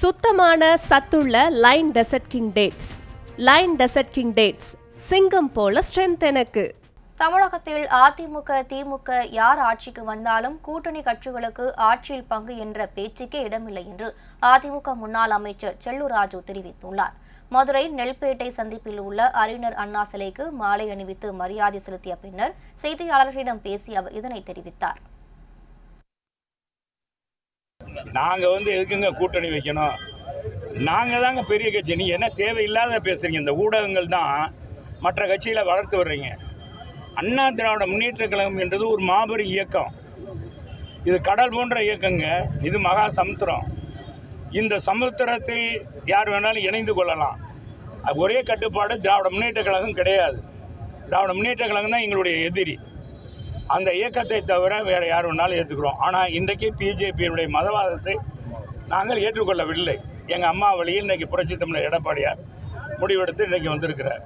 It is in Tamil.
சுத்தமான சத்துள்ள lion desert king dates. Lion desert king dates சிங்கம் போல ஸ்ட்ரென்த் எனக்கு. தமிழகத்தில் அதிமுக திமுக யார் ஆட்சிக்கு வந்தாலும் கூட்டணி கட்சிகளுக்கு ஆட்சியில் பங்கு என்ற பேச்சுக்கே இடமில்லை என்று அதிமுக முன்னாள் அமைச்சர் செல்லூர் ராஜு தெரிவித்துள்ளார். மதுரை நெல்பேட்டை சந்திப்பில் உள்ள அறிஞர் அண்ணா சிலைக்கு மாலை அணிவித்து மரியாதை செலுத்திய பின்னர் செய்தியாளர்களிடம் பேசிய அவர் இதனை தெரிவித்தார். நாங்கள் வந்து எதுக்குங்க கூட்டணி வைக்கணும்? நாங்கள் தாங்க பெரிய கட்சி. நீ என்ன தேவையில்லாத பேசுகிறீங்க இந்த ஊடகங்கள் தான் மற்ற கட்சிகளை வளர்த்து வர்றீங்க. அண்ணா திராவிட முன்னேற்ற கழகம் என்றது ஒரு மாபெரும் இயக்கம். இது கடல் போன்ற இயக்கங்க. இது மகா சமுத்திரம். இந்த சமுத்திரத்தில் யார் வேணாலும் இணைந்து கொள்ளலாம். ஒரே கட்டுப்பாடு திராவிட முன்னேற்ற கழகம் கிடையாது. திராவிட முன்னேற்ற கழகம் தான் எங்களுடைய எதிரி. அந்த இயக்கத்தை தவிர வேறு யார் வேணாலும் ஏற்றுக்கிறோம் ஆனால் இன்றைக்கு பிஜேபியினுடைய மதவாதத்தை நாங்கள் ஏற்றுக்கொள்ளவில்லை. எங்கள் அம்மா வழியில் இன்றைக்கி புரட்சி தமிழர் எடப்பாடியார் முடிவெடுத்து இன்றைக்கி வந்திருக்கிறார்.